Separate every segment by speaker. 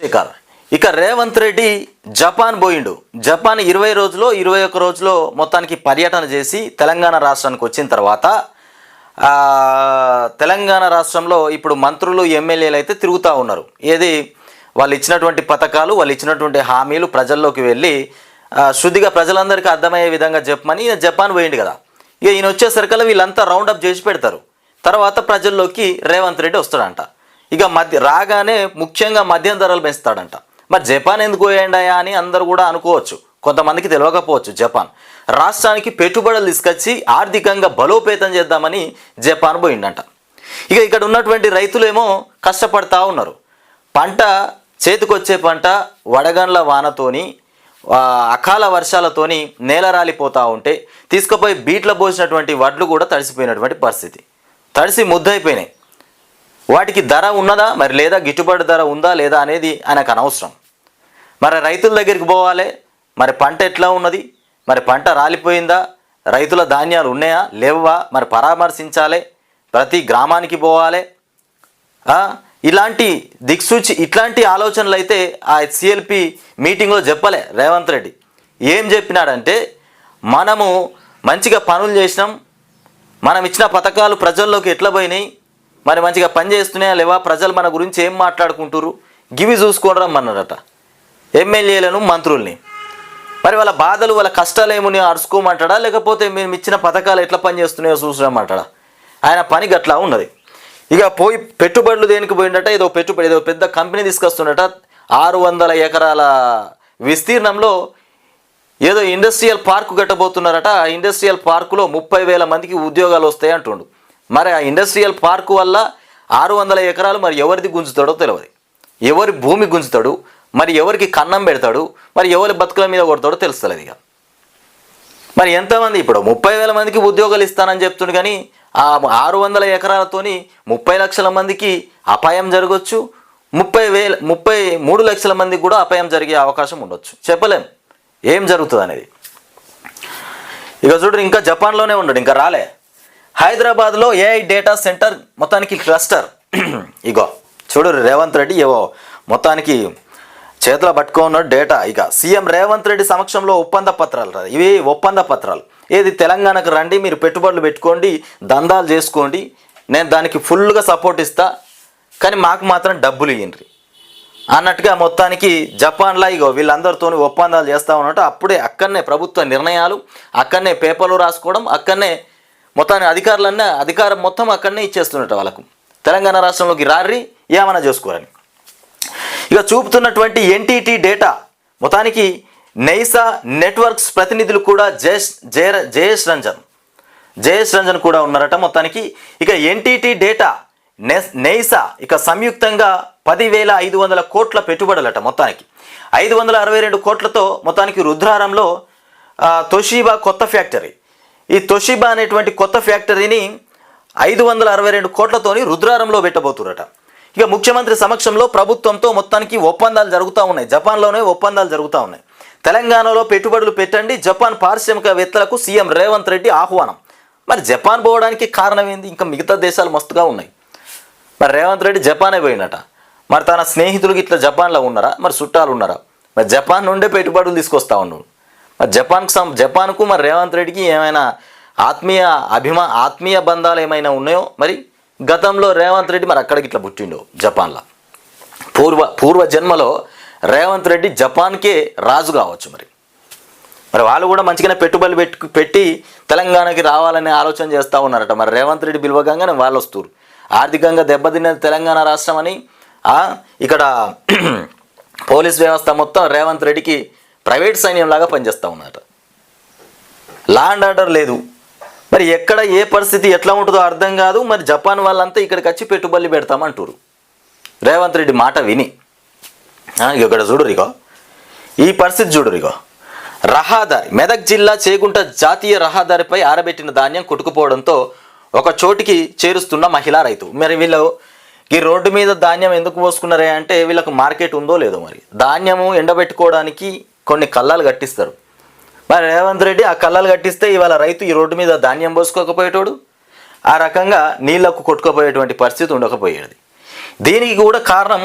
Speaker 1: శేఖర్ ఇక రేవంత్ రెడ్డి జపాన్ పోయిండు. జపాన్ ఇరవై రోజులో ఇరవై ఒక్క రోజులో మొత్తానికి పర్యటన చేసి తెలంగాణ రాష్ట్రానికి వచ్చిన తర్వాత తెలంగాణ రాష్ట్రంలో ఇప్పుడు మంత్రులు ఎమ్మెల్యేలు అయితే తిరుగుతూ ఉన్నారు. ఏది? వాళ్ళు ఇచ్చినటువంటి పథకాలు వాళ్ళు ఇచ్చినటువంటి హామీలు ప్రజల్లోకి వెళ్ళి శుద్ధిగా ప్రజలందరికీ అర్థమయ్యే విధంగా చెప్పమని ఈయన జపాన్ పోయిండు కదా. ఇక ఈయన వచ్చేసరికల్లా వీళ్ళంతా రౌండప్ చేసి పెడతారు. తర్వాత ప్రజల్లోకి రేవంత్ రెడ్డి వస్తాడంట. ఇక మధ్య రాగానే ముఖ్యంగా మద్యం ధరలు పెంచుతాడంట. మరి జపాన్ ఎందుకు పోయండాయా అని అందరూ కూడా అనుకోవచ్చు. కొంతమందికి తెలియకపోవచ్చు జపాన్. రాష్ట్రానికి పెట్టుబడులు తీసుకొచ్చి ఆర్థికంగా బలోపేతం చేద్దామని జపాన్ పోయిండంట. ఇక ఇక్కడ ఉన్నటువంటి రైతులేమో కష్టపడతా ఉన్నారు. పంట చేతికొచ్చే పంట వడగండ్ల వానతోని అకాల వర్షాలతోని నేల రాలిపోతూ ఉంటే తీసుకుపోయి బీట్లో పోసినటువంటి వడ్లు కూడా తడిసిపోయినటువంటి పరిస్థితి. తడిసి ముద్దయిపోయినాయి. వాటికి ధర ఉన్నదా? మరి లేదా గిట్టుబాటు ధర ఉందా లేదా అనేది ఆయనకు అనవసరం. మరి రైతుల దగ్గరికి పోవాలి. మరి పంట ఎట్లా ఉన్నది? మరి పంట రాలిపోయిందా? రైతుల ధాన్యాలు ఉన్నాయా? లేవా? మరి పరామర్శించాలి. ప్రతి గ్రామానికి పోవాలి. ఇలాంటి దిక్సూచి ఇట్లాంటి ఆలోచనలు అయితే ఆ సిఎల్పి మీటింగ్లో చెప్పలే రేవంత్ రెడ్డి. ఏం చెప్పినాడంటే మనము మంచిగా పనులు చేసినాం. మనం ఇచ్చిన పథకాలు ప్రజల్లోకి ఎట్లా పోయినాయి? మరి మంచిగా పని చేస్తున్నాయా లేవా? ప్రజలు మన గురించి ఏం మాట్లాడుకుంటారు గివి చూసుకోవడం రమ్మన్నారట. ఎమ్మెల్యేలను మంత్రుల్ని. మరి వాళ్ళ బాధలు వాళ్ళ కష్టాలు ఏముని అరుచుకోమంటాడా? లేకపోతే మేము ఇచ్చిన పథకాలు ఎట్లా పనిచేస్తున్నాయో చూసమంటాడా ఆయన పని గట్లా ఉన్నది. ఇక పోయి పెట్టుబడులు దేనికి పోయిండట ఏదో పెట్టుబడి ఏదో పెద్ద కంపెనీ తీసుకొస్తుండట ఆరు వందల ఎకరాల విస్తీర్ణంలో ఏదో ఇండస్ట్రియల్ పార్క్ కట్టబోతున్నారట. ఆ ఇండస్ట్రియల్ పార్కులో ముప్పై వేల మందికి ఉద్యోగాలు వస్తాయి అంటుండు. మరి ఆ ఇండస్ట్రియల్ పార్కు వల్ల ఆరు వందల ఎకరాలు మరి ఎవరిది గుంజుతాడో తెలియదు ఎవరి భూమి గుంజుతాడు మరి ఎవరికి కన్నం పెడతాడు మరి ఎవరి బతుకుల మీద కొడతాడో తెలుస్తలేదు ఇక. మరి ఎంతమంది ఇప్పుడు ముప్పై వేల మందికి ఉద్యోగాలు ఇస్తానని చెప్తుండు కానీ ఆ ఆరు వందల ఎకరాలతోని ముప్పై లక్షల మందికి అపాయం జరగవచ్చు ముప్పై వేల ముప్పై మూడు లక్షల మందికి కూడా అపాయం జరిగే అవకాశం ఉండొచ్చు. చెప్పలేం. ఏం జరుగుతుంది అనేది ఇక చూడు ఇంకా జపాన్లోనే ఉండడు ఇంకా రాలే. హైదరాబాద్లో ఏఐ డేటా సెంటర్ మొత్తానికి క్లస్టర్. ఇగో చూడు రేవంత్ రెడ్డి ఏవో మొత్తానికి చేతిలో పట్టుకున్న డేటా. ఇక సీఎం రేవంత్ రెడ్డి సమక్షంలో ఒప్పంద పత్రాలు ఇవి ఒప్పంద పత్రాలు. ఏది తెలంగాణకు రండి మీరు పెట్టుబడులు పెట్టుకోండి దందాలు చేసుకోండి నేను దానికి ఫుల్గా సపోర్ట్ ఇస్తా. కానీ మాకు మాత్రం డబ్బులు ఇయ్యండి. అన్నట్టుగా మొత్తానికి జపాన్లో ఇగో వీళ్ళందరితో ఒప్పందాలు చేస్తూ ఉన్నట్టు అప్పుడే అక్కడనే ప్రభుత్వ నిర్ణయాలు అక్కడనే పేపర్లు రాసుకోవడం అక్కడనే మొత్తాన్ని అధికారులన్నీ అధికారం మొత్తం అక్కడనే ఇచ్చేస్తున్నట్టు వాళ్ళకు. తెలంగాణ రాష్ట్రంలోకి రారి ఏమైనా చేసుకోరని. ఇక చూపుతున్నటువంటి ఎన్టీటీ డేటా మొత్తానికి నైసా నెట్వర్క్స్ ప్రతినిధులు కూడా జయస్ జయ జయేష్ రంజన్. జయేష్ రంజన్ కూడా ఉన్నారట మొత్తానికి. ఇక ఎన్టీటీ డేటా నెస్ నెయిసా ఇక సంయుక్తంగా పదివేల ఐదు వందల కోట్ల పెట్టుబడులట మొత్తానికి. ఐదు వందల అరవై రెండు కోట్లతో మొత్తానికి రుద్రారంలో తొషీబా కొత్త ఫ్యాక్టరీ. ఈ తొషిబా అనేటువంటి కొత్త ఫ్యాక్టరీని ఐదు వందల అరవై రెండు కోట్లతోని రుద్రారంలో పెట్టబోతురట. ఇక ముఖ్యమంత్రి సమక్షంలో ప్రభుత్వంతో మొత్తానికి ఒప్పందాలు జరుగుతూ ఉన్నాయి. జపాన్లోనే ఒప్పందాలు జరుగుతూ ఉన్నాయి. తెలంగాణలో పెట్టుబడులు పెట్టండి. జపాన్ పారిశ్రామికవేత్తలకు సీఎం రేవంత్ రెడ్డి ఆహ్వానం. మరి జపాన్ పోవడానికి కారణం ఏంది? ఇంకా మిగతా దేశాలు మస్తుగా ఉన్నాయి. మరి రేవంత్ రెడ్డి జపానే పోయినట. మరి తన స్నేహితులు ఇట్లా జపాన్లో ఉన్నారా? మరి చుట్టాలు ఉన్నారా? మరి జపాన్ నుండే పెట్టుబడులు తీసుకొస్తా ఉన్నాడు జపాన్కు సం జపాన్కు మరి రేవంత్ రెడ్డికి ఏమైనా ఆత్మీయ అభిమా ఆత్మీయ బంధాలు ఏమైనా ఉన్నాయో? మరి గతంలో రేవంత్ రెడ్డి మరి అక్కడికి ఇట్లా పుట్టిండు జపాన్లో. పూర్వ పూర్వ జన్మలో రేవంత్ రెడ్డి జపాన్కే రాజు కావచ్చు మరి. మరి వాళ్ళు కూడా మంచిగానే పెట్టుబడులు పెట్టు పెట్టి తెలంగాణకి రావాలనే ఆలోచన చేస్తూ ఉన్నారట. మరి రేవంత్ రెడ్డి పిలవగానే వాళ్ళు వస్తారు. ఆర్థికంగా దెబ్బతిన్నది తెలంగాణ రాష్ట్రం అని ఇక్కడ పోలీస్ వ్యవస్థ మొత్తం రేవంత్ రెడ్డికి ప్రైవేట్ సైన్యంలాగా పనిచేస్తూ ఉన్నారట. లా అండ్ ఆర్డర్ లేదు. మరి ఎక్కడ ఏ పరిస్థితి ఎట్లా ఉంటుందో అర్థం కాదు. మరి జపాన్ వాళ్ళంతా ఇక్కడికి వచ్చి పెట్టుబడులు పెడతామంటారు రేవంత్ రెడ్డి మాట విని. ఇక్కడ చూడు ఇగో. ఈ పరిస్థితి చూడు ఇగో. రహదారి మెదక్ జిల్లా చేగుంట జాతీయ రహదారిపై ఆరబెట్టిన ధాన్యం కొట్టుకుపోవడంతో ఒక చోటికి చేరుస్తున్న మహిళా రైతు. మరి వీళ్ళు ఈ రోడ్డు మీద ధాన్యం ఎందుకు పోసుకున్నారే అంటే వీళ్ళకు మార్కెట్ ఉందో లేదో మరి. ధాన్యము ఎండబెట్టుకోవడానికి కొన్ని కళ్ళాలు కట్టిస్తారు. మరి రేవంత్ రెడ్డి ఆ కళ్ళాలు కట్టిస్తే ఇవాళ రైతు ఈ రోడ్డు మీద ధాన్యం పోసుకోకపోయేటోడు? ఆ రకంగా నీళ్ళకు కొట్టుకుపోయేటువంటి పరిస్థితి ఉండకపోయేది. దీనికి కూడా కారణం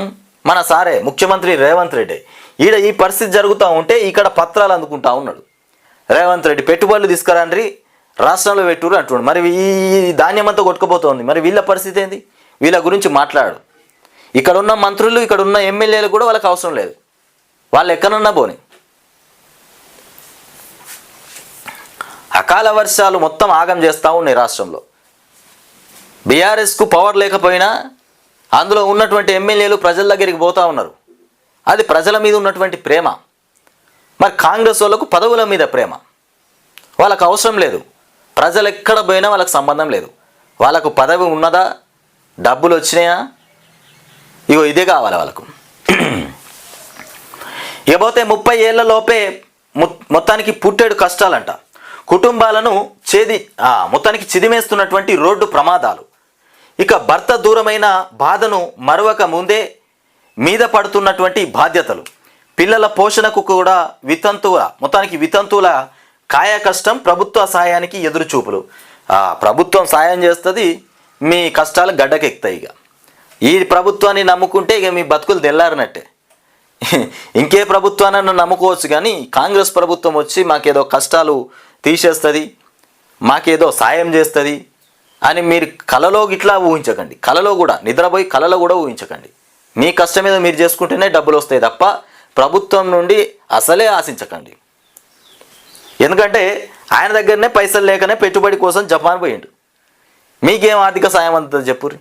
Speaker 1: మన సారే ముఖ్యమంత్రి రేవంత్ రెడ్డి. ఈడ ఈ పరిస్థితి జరుగుతూ ఉంటే ఇక్కడ పత్రాలు అందుకుంటా ఉన్నాడు. రేవంత్ రెడ్డి పెట్టుబడులు తీసుకురండి రాష్ట్రంలో పెట్టురు అంటున్నాడు. మరి ఈ ధాన్యం అంతా కొట్టుకుపోతుంది. మరి వీళ్ళ పరిస్థితి ఏంది? వీళ్ళ గురించి మాట్లాడు. ఇక్కడ ఉన్న మంత్రులు ఇక్కడ ఉన్న ఎమ్మెల్యేలు కూడా వాళ్ళకి అవసరం లేదు. వాళ్ళు ఎక్కడున్నా పోని. అకాల వర్షాలు మొత్తం ఆగం చేస్తూ ఉన్నాయి రాష్ట్రంలో. బీఆర్ఎస్కు పవర్ లేకపోయినా అందులో ఉన్నటువంటి ఎమ్మెల్యేలు ప్రజల దగ్గరికి పోతా ఉన్నారు. అది ప్రజల మీద ఉన్నటువంటి ప్రేమ. మరి కాంగ్రెస్ వాళ్ళకు పదవుల మీద ప్రేమ. వాళ్ళకు అవసరం లేదు. ప్రజలు ఎక్కడ పోయినా వాళ్ళకి సంబంధం లేదు. వాళ్ళకు పదవి ఉన్నదా? డబ్బులు వచ్చినాయా? ఇగో ఇదే కావాలి వాళ్ళకు. ఇకపోతే ముప్పై ఏళ్ళ లోపే మొత్తానికి పుట్టేడు కష్టాలంట. కుటుంబాలను చేది మొత్తానికి చిదిమేస్తున్నటువంటి రోడ్డు ప్రమాదాలు. ఇక భర్త దూరమైన బాధను మరవక ముందే మీద పడుతున్నటువంటి బాధ్యతలు. పిల్లల పోషణకు కూడా వితంతువుల మొత్తానికి వితంతువుల కాయ కష్టం ప్రభుత్వ సహాయానికి ఎదురుచూపులు. ప్రభుత్వం సాయం చేస్తుంది మీ కష్టాలు గడ్డకెక్కుతాయి ఇక. ఈ ప్రభుత్వాన్ని నమ్ముకుంటే ఇక మీ బతుకులు తెల్లారినట్టే. ఇంకే ప్రభుత్వాన్ని నమ్ముకోవచ్చు కానీ కాంగ్రెస్ ప్రభుత్వం వచ్చి మాకేదో కష్టాలు తీసేస్తుంది మాకేదో సాయం చేస్తుంది అని మీరు కలలో ఇట్లా ఊహించకండి. కలలో కూడా నిద్రపోయి కలలో కూడా ఊహించకండి. మీ కష్టం మీద మీరు చేసుకుంటేనే డబ్బులు వస్తాయి తప్ప ప్రభుత్వం నుండి అసలే ఆశించకండి. ఎందుకంటే ఆయన దగ్గరనే పైసలు లేకనే పెట్టుబడి కోసం జపాన్ పోయిండు. మీకేం ఆర్థిక సాయం అందుతుంది చెప్పుర్రి?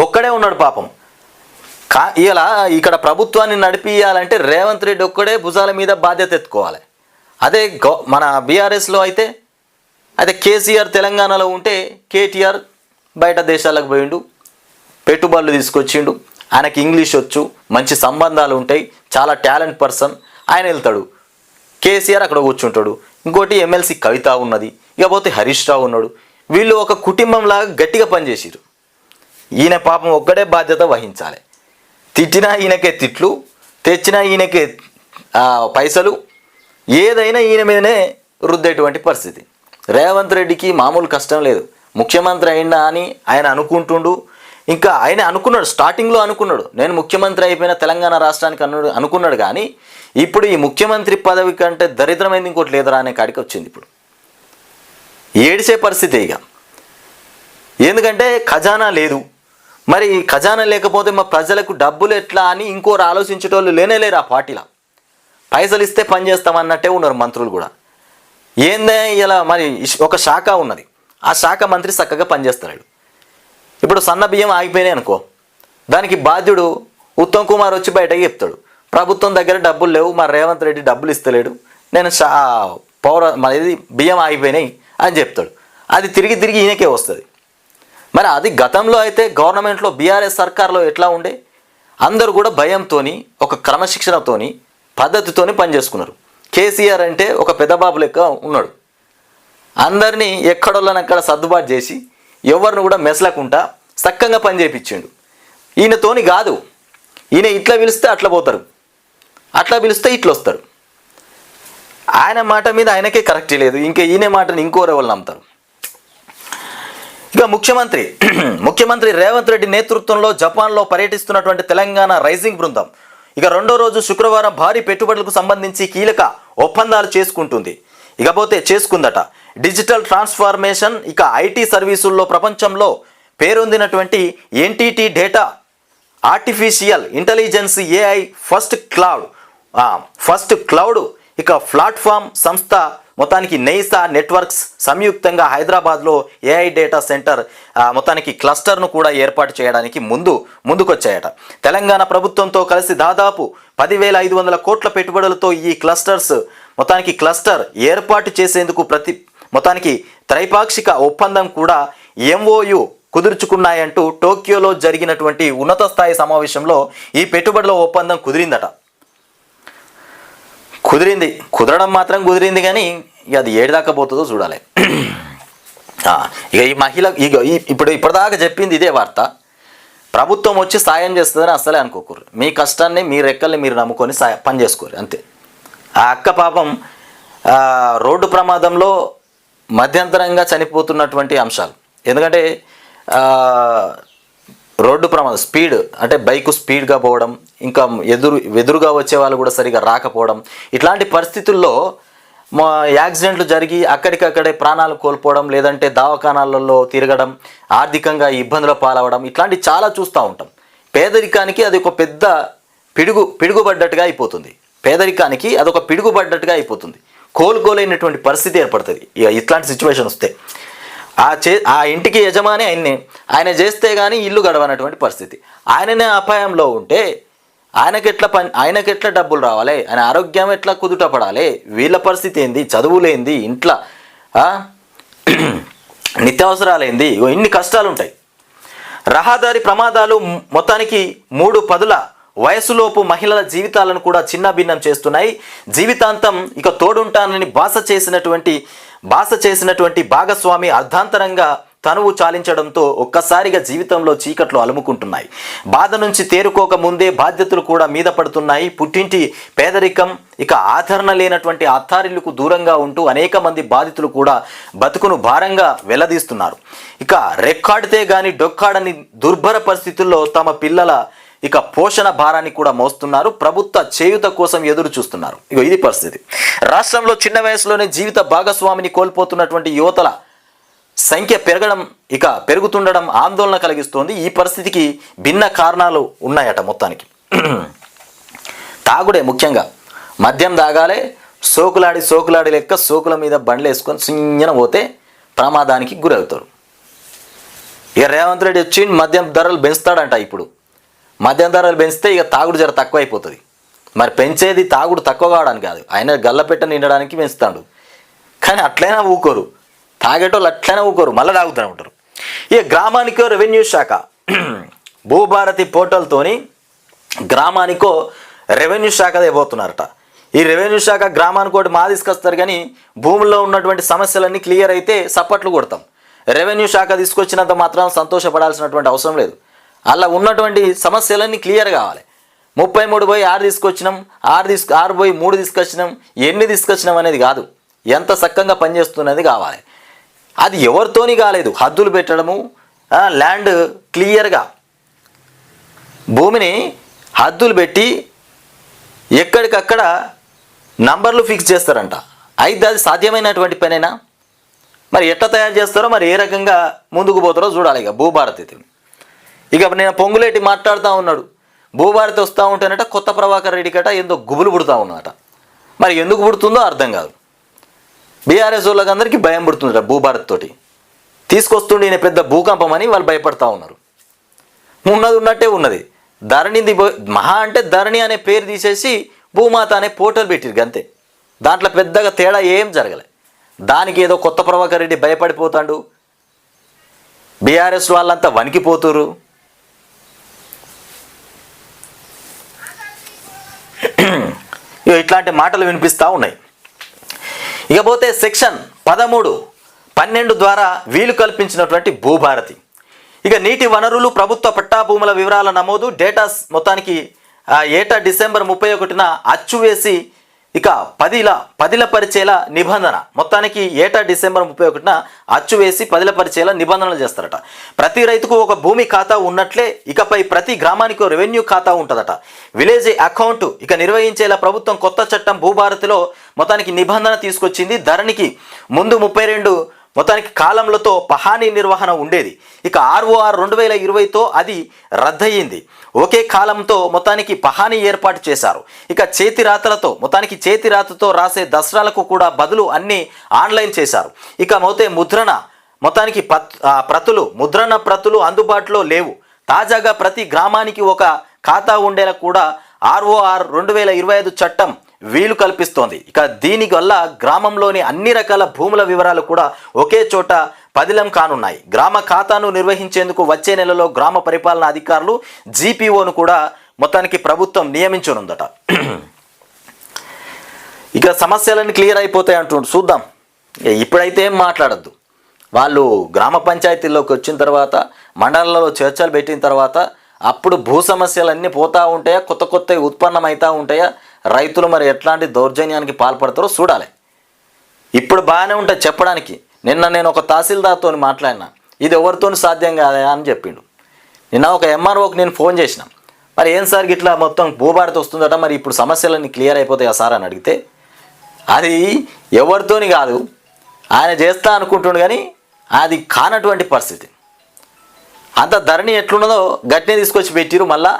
Speaker 1: ఒక్కడే ఉన్నాడు పాపం. కా ఇలా ఇక్కడ ప్రభుత్వాన్ని నడిపియాలంటే రేవంత్ రెడ్డి ఒక్కడే భుజాల మీద బాధ్యత ఎత్తుకోవాలి. అదే గౌ మన బీఆర్ఎస్లో అయితే అదే కేసీఆర్ తెలంగాణలో ఉంటే కేటీఆర్ బయట దేశాలకు పోయిండు పెట్టుబడులు తీసుకొచ్చిండు ఆయనకి ఇంగ్లీష్ వచ్చు మంచి సంబంధాలు ఉంటాయి చాలా టాలెంట్ పర్సన్ ఆయన వెళ్తాడు. కేసీఆర్ అక్కడ కూర్చుంటాడు. ఇంకోటి ఎమ్మెల్సీ కవిత ఉన్నది ఇకపోతే హరీష్ రావు ఉన్నాడు. వీళ్ళు ఒక కుటుంబంలాగా గట్టిగా పనిచేసారు ఈయన పాపం ఒక్కడే బాధ్యత వహించాలి. తిట్టినా ఈయనకే తిట్లు తెచ్చినా ఈయనకే పైసలు ఏదైనా ఈయన మీదనే రుద్దేటువంటి పరిస్థితి. రేవంత్ రెడ్డికి మామూలు కష్టం లేదు. ముఖ్యమంత్రి అయినా అని ఆయన అనుకుంటుండు. ఇంకా ఆయన అనుకున్నాడు స్టార్టింగ్లో అనుకున్నాడు. నేను ముఖ్యమంత్రి అయిపోయిన తెలంగాణ రాష్ట్రానికి అన్నాడు అనుకున్నాడు కానీ ఇప్పుడు ఈ ముఖ్యమంత్రి పదవి కంటే దరిద్రమైంది ఇంకోటి లేదురా అనే కాడికి వచ్చింది ఇప్పుడు. ఏడిసే పరిస్థితి ఇక. ఎందుకంటే ఖజానా లేదు. మరి ఖజానా లేకపోతే మా ప్రజలకు డబ్బులు ఎట్లా అని ఇంకోరు ఆలోచించేటోళ్ళు లేనే లేరు ఆ పార్టీలో. పైసలు ఇస్తే పని చేస్తామన్నట్టే ఉన్నారు మంత్రులు కూడా. ఏందే ఇలా మరి ఒక శాఖ ఉన్నది. ఆ శాఖ మంత్రి చక్కగా పనిచేస్తున్నాడు ఇప్పుడు సన్న బియ్యం ఆగిపోయినాయి అనుకో. దానికి బాధ్యుడు ఉత్తమ్ కుమార్ వచ్చి బయటకి చెప్తాడు. ప్రభుత్వం దగ్గర డబ్బులు లేవు మా రేవంత్ రెడ్డి డబ్బులు ఇస్తలేడు. నేను షా పౌర మరి ఇది బియ్యం ఆగిపోయినాయి అని చెప్తాడు. అది తిరిగి తిరిగి ఈయనకే వస్తుంది. మరి అది గతంలో అయితే గవర్నమెంట్లో బీఆర్ఎస్ సర్కార్లో ఎట్లా ఉండే? అందరూ కూడా భయంతోని ఒక క్రమశిక్షణతోని పద్ధతితోని పనిచేసుకున్నారు. కేసీఆర్ అంటే ఒక పెద్దబాబు లెక్క ఉన్నాడు. అందరినీ ఎక్కడోళ్ళనక్కడ సర్దుబాటు చేసి ఎవరిని కూడా మెసలకుండా చక్కగా పని చేయించిండు ఈయనతోని కాదు. ఈయన ఇట్లా పిలిస్తే అట్లా పోతారు. అట్లా పిలిస్తే ఇట్లా వస్తారు. ఆయన మాట మీద ఆయనకే కరెక్ట్ లేదు. ఇంకా ఈయన మాటని ఇంకోరు ఎవరు నమ్ముతారు? ఇక ముఖ్యమంత్రి ముఖ్యమంత్రి రేవంత్ రెడ్డి నేతృత్వంలో జపాన్లో పర్యటిస్తున్నటువంటి తెలంగాణ రైజింగ్ బృందం. ఇక రెండో రోజు శుక్రవారం భారీ పెట్టుబడులకు సంబంధించి కీలక ఒప్పందాలు చేసుకుంటుంది. ఇకపోతే చేసుకుందట. డిజిటల్ ట్రాన్స్ఫార్మేషన్ ఇక ఐటీ సర్వీసుల్లో ప్రపంచంలో పేరొందినటువంటి NTT data artificial intelligence AI first cloud first cloud ఇక ప్లాట్ఫామ్ సంస్థ మొత్తానికి నైసా నెట్వర్క్స్ సంయుక్తంగా హైదరాబాద్లో ఏఐ డేటా సెంటర్ మొత్తానికి క్లస్టర్ను కూడా ఏర్పాటు చేయడానికి ముందు ముందుకొచ్చాయట. తెలంగాణ ప్రభుత్వంతో కలిసి దాదాపు పదివేల ఐదు వందల కోట్ల పెట్టుబడులతో ఈ క్లస్టర్స్ మొత్తానికి క్లస్టర్ ఏర్పాటు చేసేందుకు ప్రతి మొత్తానికి త్రైపాక్షిక ఒప్పందం కూడా ఎంఓయు కుదుర్చుకున్నాయంటూ టోక్యోలో జరిగినటువంటి ఉన్నత స్థాయి సమావేశంలో ఈ పెట్టుబడుల ఒప్పందం కుదిరిందట. కుదిరింది. కుదరడం మాత్రం కుదిరింది కానీ ఇక అది ఏడిదాకా పోతుందో చూడాలి. ఇక ఈ మహిళ ఇక ఈ- ఇప్పుడు ఇప్పటిదాకా చెప్పింది ఇదే వార్త. ప్రభుత్వం వచ్చి సాయం చేస్తుందని అసలే అనుకోకూరు మీ కష్టాన్ని మీ రెక్కల్ని మీరు నమ్ముకొని సాయం పని చేసుకోరు అంతే. ఆ అక్క పాపం రోడ్డు ప్రమాదంలో మధ్యంతరంగా చనిపోతున్నటువంటి అంశాలు. ఎందుకంటే రోడ్డు ప్రమాదం స్పీడ్ అంటే బైక్ స్పీడ్గా పోవడం ఇంకా ఎదురు ఎదురుగా వచ్చే వాళ్ళు కూడా సరిగా రాకపోవడం ఇట్లాంటి పరిస్థితుల్లో యాక్సిడెంట్లు జరిగి అక్కడికక్కడే ప్రాణాలు కోల్పోవడం లేదంటే దవాఖానాలలో తిరగడం ఆర్థికంగా ఇబ్బందుల పాలవడం ఇట్లాంటి చాలా చూస్తూ ఉంటాం. పేదరికానికి అది ఒక పెద్ద పిడుగు పిడుగుపడ్డట్టుగా అయిపోతుంది. పేదరికానికి అదొక పిడుగుపడ్డట్టుగా అయిపోతుంది. కోలుకోలేనటువంటి పరిస్థితి ఏర్పడుతుంది. ఇక ఇట్లాంటి సిచ్యువేషన్ వస్తే. ఆ చే ఆ ఇంటికి యజమాని ఆయన్ని ఆయన చేస్తే కానీ ఇల్లు గడవనటువంటి పరిస్థితి. ఆయననే అపాయంలో ఉంటే ఆయనకి ఎట్లా పని ఆయనకి ఎట్లా డబ్బులు రావాలి? ఆయన ఆరోగ్యం ఎట్లా కుదుట పడాలి? వీళ్ళ పరిస్థితి ఏంది? చదువులేంది ఇంట్లో నిత్యావసరాలేంది ఇగో ఇన్ని కష్టాలు ఉంటాయి రహదారి ప్రమాదాలు మొత్తానికి మూడు పదుల వయసులోపు మహిళల జీవితాలను కూడా చిన్నభిన్నం చేస్తున్నాయి. జీవితాంతం ఇక తోడుంటానని బాస చేసినటువంటి బాస చేసినటువంటి భాగస్వామి అర్ధాంతరంగా తనువు చాలించడంతో ఒక్కసారిగా జీవితంలో చీకట్లు అలుముకుంటున్నాయి. బాధ నుంచి తేరుకోక ముందే బాధ్యతలు కూడా మీద పడుతున్నాయి. పుట్టింటి పేదరికం ఇక ఆదరణ లేనటువంటి అత్తారిల్లుకు దూరంగా ఉంటూ అనేక మంది బాధితులు కూడా బతుకును భారంగా వెల్లదీస్తున్నారు ఇక రెక్కాడితే గాని డొక్కాడని దుర్భర పరిస్థితుల్లో తమ పిల్లల ఇక పోషణ భారాన్ని కూడా మోస్తున్నారు. ప్రభుత్వ చేయుత కోసం ఎదురు చూస్తున్నారు. ఇక ఇది పరిస్థితి. రాష్ట్రంలో చిన్న వయసులోనే జీవిత భాగస్వామిని కోల్పోతున్నటువంటి యువతల సంఖ్య పెరగడం ఇక పెరుగుతుండడం ఆందోళన కలిగిస్తోంది. ఈ పరిస్థితికి భిన్న కారణాలు ఉన్నాయట మొత్తానికి. తాగుడే ముఖ్యంగా మద్యం తాగాలే సోకులాడి సోకులాడి లెక్క సోకుల మీద బండ్లు వేసుకొని సింగన పోతే ప్రమాదానికి గురవుతారు ఇక రేవంత్ రెడ్డి వచ్చి మద్యం ధరలు పెంచుతాడంట ఇప్పుడు. మద్యం ధరలు పెంచితే ఇక తాగుడు జర తక్కువ అయిపోతుంది మరి పెంచేది తాగుడు తక్కువ కావడానికి కాదు. ఆయన గల్లపెట్ట నిండడానికి పెంచుతాడు. కానీ అట్లైనా ఊకోరు. తాగేటోళ్ళు అట్లనే ఊకోరు మళ్ళీ తాగుతూనే ఉంటారు. ఇక గ్రామానికో రెవెన్యూ శాఖ భూభారతి పోర్టల్తోని గ్రామానికో రెవెన్యూ శాఖ పోతున్నారట. ఈ రెవెన్యూ శాఖ గ్రామానికి ఒకటి మా తీసుకొస్తారు కానీ భూముల్లో ఉన్నటువంటి సమస్యలన్నీ క్లియర్ అయితే సప్పట్లు కొడతాం. రెవెన్యూ శాఖ తీసుకొచ్చినంత మాత్రం సంతోషపడాల్సినటువంటి అవసరం లేదు. అలా ఉన్నటువంటి సమస్యలన్నీ క్లియర్ కావాలి. ముప్పై మూడు పోయి ఆరు తీసుకొచ్చినాం ఆరు తీసుకు ఆరు పోయి మూడు తీసుకొచ్చినాం ఎన్ని తీసుకొచ్చినాం అనేది కాదు. ఎంత చక్కగా పనిచేస్తున్నది కావాలి. అది ఎవరితోని కాలేదు. హద్దులు పెట్టడము ల్యాండ్ క్లియర్గా భూమిని హద్దులు పెట్టి ఎక్కడికక్కడ నంబర్లు ఫిక్స్ చేస్తారంట. అయితే అది సాధ్యమైనటువంటి పనేనా? మరి ఎట్లా తయారు చేస్తారో మరి ఏ రకంగా ముందుకు పోతారో చూడాలి ఇక భూభారతి ఇక నేను పొంగులేటి మాట్లాడుతూ ఉన్నాడు. భూభారతి వస్తూ ఉంటేనట కొత్త ప్రభాకర్ రెడ్డి కట ఏందో గుబులు పుడుతూ ఉన్నట మరి ఎందుకు పుడుతుందో అర్థం కాదు. బీఆర్ఎస్ వాళ్ళకి అందరికీ భయం పుడుతుందట భూభారత్ తోటి. తీసుకొస్తుండే ఈయన పెద్ద భూకంపం అని వాళ్ళు భయపడతా ఉన్నారు. ఉన్నది ఉన్నట్టే ఉన్నది. ధరణిది మహా అంటే ధరణి అనే పేరు తీసేసి భూమాత అనే పోర్టల్ పెట్టిరు అంతే దాంట్లో పెద్దగా తేడా ఏం జరగలే. దానికి ఏదో కొత్త ప్రభాకర్ రెడ్డి భయపడిపోతాడు. బీఆర్ఎస్ వాళ్ళంతా వణికిపోతురు ఇగో ఇట్లాంటి మాటలు వినిపిస్తూ ఉన్నాయి. ఇకపోతే సెక్షన్ పదమూడు పన్నెండు ద్వారా వీలు కల్పించినటువంటి భూభారతి. ఇక నీటి వనరులు ప్రభుత్వ పట్టా భూముల వివరాల నమోదు డేటా మొత్తానికి ఏటా డిసెంబర్ ముప్పై ఒకటిన అచ్చు వేసి ఇక పదిల పదిల పరిచేల నిబంధన. మొత్తానికి ఏటా డిసెంబర్ ముప్పై ఒకటిన అచ్చు వేసి పదిల పరిచేల నిబంధనలు చేస్తారట. ప్రతి రైతుకు ఒక భూమి ఖాతా ఉన్నట్లే ఇకపై ప్రతి గ్రామానికి రెవెన్యూ ఖాతా ఉంటుందట. విలేజ్ అకౌంట్ ఇక నిర్వహించేలా ప్రభుత్వం కొత్త చట్టం భూభారతిలో మొత్తానికి నిబంధన తీసుకొచ్చింది. ధరణికి ముందు ముప్పై రెండు మొత్తానికి కాలంలతో పహానీ నిర్వహణ ఉండేది. ఇక ఆర్ఓఆర్ రెండు వేల ఇరవైతో అది రద్దయింది ఒకే కాలంతో మొత్తానికి పహానీ ఏర్పాటు చేశారు. ఇక చేతి రాతలతో మొత్తానికి చేతి రాతతో రాసే దసరాలకు కూడా బదులు అన్నీ ఆన్లైన్ చేశారు. ఇక మోతే ముద్రణ మొత్తానికి పత్ ప్రతులు ముద్రణ ప్రతులు అందుబాటులో లేవు. తాజాగా ప్రతి గ్రామానికి ఒక ఖాతా ఉండేలా కూడా ఆర్ఓఆర్ రెండు వేల ఇరవై ఐదు చట్టం వీలు కల్పిస్తోంది. ఇక దీనివల్ల గ్రామంలోని అన్ని రకాల భూముల వివరాలు కూడా ఒకే చోట పదిలం కానున్నాయి. గ్రామ ఖాతాను నిర్వహించేందుకు వచ్చే నెలలో గ్రామ పరిపాలనా అధికారులు జీపీఓను కూడా మొత్తానికి ప్రభుత్వం నియమించనుందట. ఇక సమస్యలన్నీ క్లియర్ అయిపోతాయి అంటుండు చూద్దాం. ఇప్పుడైతే ఏం మాట్లాడద్దు. వాళ్ళు గ్రామ పంచాయతీల్లోకి వచ్చిన తర్వాత మండలాల్లో చర్చలు పెట్టిన తర్వాత అప్పుడు భూ సమస్యలన్నీ పోతూ ఉంటాయా? కొత్త కొత్తవి ఉత్పన్నమవుతూ ఉంటాయా? రైతులు మరి ఎట్లాంటి దౌర్జన్యానికి పాల్పడతారో చూడాలి. ఇప్పుడు బాగానే ఉంటుంది చెప్పడానికి నిన్న నేను ఒక తహసీల్దార్తో మాట్లాడినా ఇది ఎవరితో సాధ్యం కాదా అని చెప్పిండు. నిన్న ఒక ఎంఆర్ఓకి నేను ఫోన్ చేసిన మరి ఏం సార్ ఇట్లా మొత్తం భూభారత వస్తుందట మరి ఇప్పుడు సమస్యలన్నీ క్లియర్ అయిపోతాయా సార్ అని అడిగితే అది ఎవరితోని కాదు ఆయన చేస్తా అనుకుంటుండు కానీ అది కానటువంటి పరిస్థితి. అంత ధరణి ఎట్లున్నదో గట్టినే తీసుకొచ్చి పెట్టిరు మళ్ళా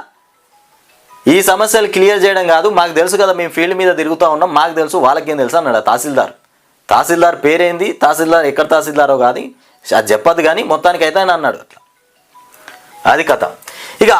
Speaker 1: ఈ సమస్యలు క్లియర్ చేయడం కాదు మాకు తెలుసు కదా మేము ఫీల్డ్ మీద తిరుగుతూ ఉన్నాం మాకు తెలుసు వాళ్ళకేం తెలుసు అన్నాడు తహసీల్దార్. తహసీల్దార్ పేరేంది? తహసీల్దార్ ఎక్కడ తహసీల్దారో కాదు. అది చెప్పదు కానీ మొత్తానికి అయితే అన్నాడు అట్లా. అది కథ. ఇక